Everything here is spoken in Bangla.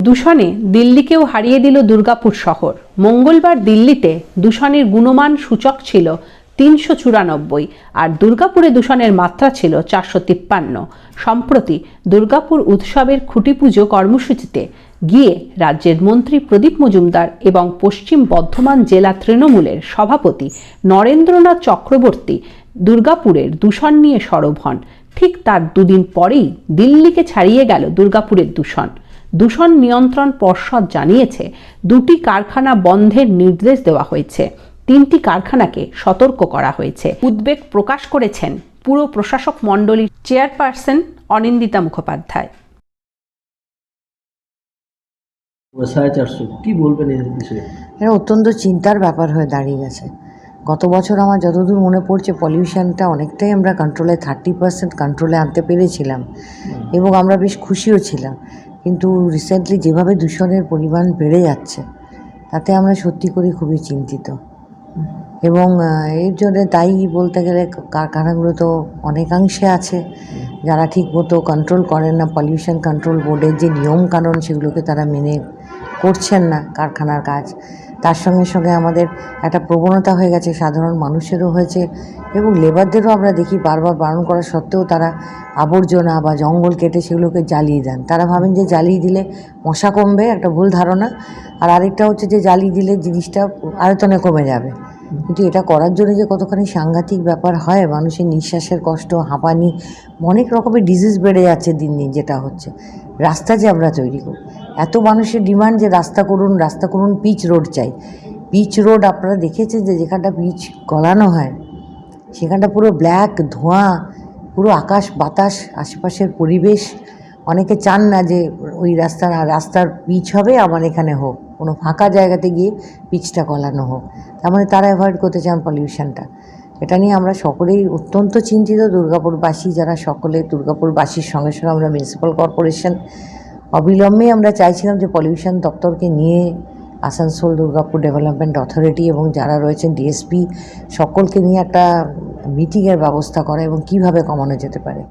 দূষণে দিল্লিকেও হারিয়ে দিল দুর্গাপুর শহর। মঙ্গলবার দিল্লিতে দূষণের গুণমান সূচক ছিল তিনশো চুরানব্বই আর দুর্গাপুরে দূষণের মাত্রা ছিল চারশো তিপ্পান্ন। সম্প্রতি দুর্গাপুর উৎসবের খুঁটি পুজো কর্মসূচিতে গিয়ে রাজ্যের মন্ত্রী প্রদীপ মজুমদার এবং পশ্চিম বর্ধমান জেলা তৃণমূলের সভাপতি নরেন্দ্রনাথ চক্রবর্তী দুর্গাপুরের দূষণ নিয়ে সরব হন। ঠিক তার দুদিন পরেই দিল্লিকে ছাড়িয়ে গেল দুর্গাপুরের দূষণ। দূষণ নিয়ন্ত্রণ পর্ষদ জানিয়েছে দুটি কারখানা বন্ধের নির্দেশ দেওয়া হয়েছে। তিনটি কারখানাকে সতর্ক করা হয়েছে। উদ্বেগ প্রকাশ করেছেন পুরো প্রশাসক মণ্ডলীর চেয়ারপারসন অনিন্দিতা মুখোপাধ্যায়। কী বলবেন এটা অত্যন্ত চিন্তার ব্যাপার হয়ে দাঁড়িয়ে গেছে। গত বছর আমার যতদূর মনে পড়ছে পলিউশনটা অনেকটাই আমরা কন্ট্রোলে থার্টি পার্সেন্ট কন্ট্রোলে আনতে পেরেছিলাম। এবং আমরা বেশ খুশিও ছিলাম। কিন্তু রিসেন্টলি যেভাবে দূষণের পরিমাণ বেড়ে যাচ্ছে, তাতে আমরা সত্যি করে খুবই চিন্তিত। এবং এর জন্য তাই বলতে গেলে কারখানাগুলো তো অনেকাংশে আছে। যারা ঠিক মতো কন্ট্রোল করেন না পলিউশন কন্ট্রোল বোর্ডের যে নিয়ম কানুন সেগুলোকে তারা মেনে করছেন না কারখানার কাজ। তার সঙ্গে সঙ্গে আমাদের একটা প্রবণতা হয়ে গেছে, সাধারণ মানুষেরও হয়েছে এবং লেবারদেরও আমরা দেখি বারবার বারণ করা সত্ত্বেও তারা আবর্জনা বা জঙ্গল কেটে সেগুলোকে জ্বালিয়ে দেন। তারা ভাবেন যে জ্বালিয়ে দিলে মশা কমবে, একটা ভুল ধারণা। আর আরেকটা হচ্ছে যে জ্বালিয়ে দিলে জিনিসটা আয়তনে কমে যাবে। কিন্তু এটা করার জন্য যে কতখানি সাংঘাতিক ব্যাপার হয়, মানুষের নিঃশ্বাসের কষ্ট, হাঁপানি, অনেক রকমের ডিজিজ বেড়ে যাচ্ছে দিন দিন যেটা হচ্ছে। রাস্তা যে আমরা তৈরি করি। এত মানুষের ডিমান্ড যে রাস্তা করুন রাস্তা করুন, পিচ রোড চাই। পিচ রোড আপনারা দেখেছেন যে যেখানটা পিচ গলানো হয়, সেখানটা পুরো ব্ল্যাক ধোঁয়া, পুরো আকাশ বাতাস, আশেপাশের পরিবেশ। অনেকে চান না যে ওই রাস্তা রাস্তার পিচ হবে আমার এখানে হোক। কোনো ফাঁকা জায়গাতে গিয়ে পিচটা গলানো হোক। তার মানে তারা অ্যাভয়েড করতে চান পলিউশনটা এটা নিয়ে আমরা সকলেই অত্যন্ত চিন্তিত দুর্গাপুরবাসী, যারা সকলে দুর্গাপুরবাসীর সঙ্গে সঙ্গে আমরা মিউনিসিপ্যাল কর্পোরেশন অবিলম্বে আমরা চাইছিলাম যে পলিউশন দপ্তরকে নিয়ে আসানসোল দুর্গাপুর ডেভেলপমেন্ট অথরিটি এবং যারা রয়েছেন ডিএসপি সকলকে নিয়ে একটা মিটিংয়ের ব্যবস্থা করা এবং কীভাবে কমানো যেতে পারে।